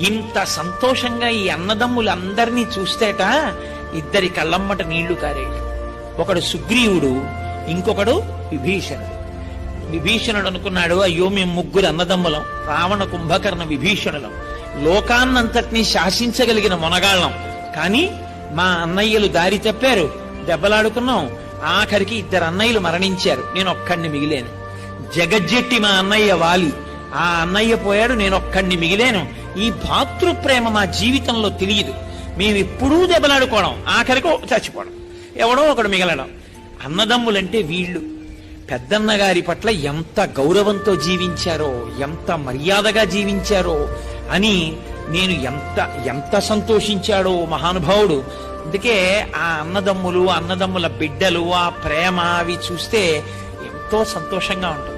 ఇంత సంతోషంగా ఈ అన్నదమ్ములందరినీ చూస్తేట ఇద్దరి కళ్ళమ్మట నీళ్ళు కారేవి ఒకడు సుగ్రీవుడు ఇంకొకడు విభీషణుడు. విభీషణుడు అనుకున్నాడు అయ్యో మేము ముగ్గురు అన్నదమ్ములం రావణ కుంభకర్ణ విభీషణులం. లోకాన్నంతటినీ శాసించగలిగిన మొనగాళ్ళం. కానీ మా అన్నయ్యలు దారి తప్పారు దెబ్బలాడుకున్నాం. ఆఖరికి ఇద్దరు అన్నయ్యలు మరణించారు. నేను ఒక్కడిని మిగిలేను. జగజ్జెట్టి మా అన్నయ్య వాలి. ఆ అన్నయ్య పోయాడు నేను ఒక్కడిని మిగిలేను. ఈ భాతృప్రేమ మా జీవితంలో తెలియదు. మేము ఎప్పుడూ దెబ్బలాడుకోవడం ఆఖరికి చచ్చిపోవడం. ఎవడో ఒకడు మిగలడం. అన్నదమ్ములంటే వీళ్ళు. పెద్దన్న గారి పట్ల ఎంత గౌరవంతో జీవించారో ఎంత మర్యాదగా జీవించారో అని నేను ఎంత ఎంత సంతోషించాడో మహానుభావుడు. అందుకే ఆ అన్నదమ్ములు అన్నదమ్ముల బిడ్డలు ఆ ప్రేమ అవి చూస్తే ఎంతో సంతోషంగా ఉంటుంది.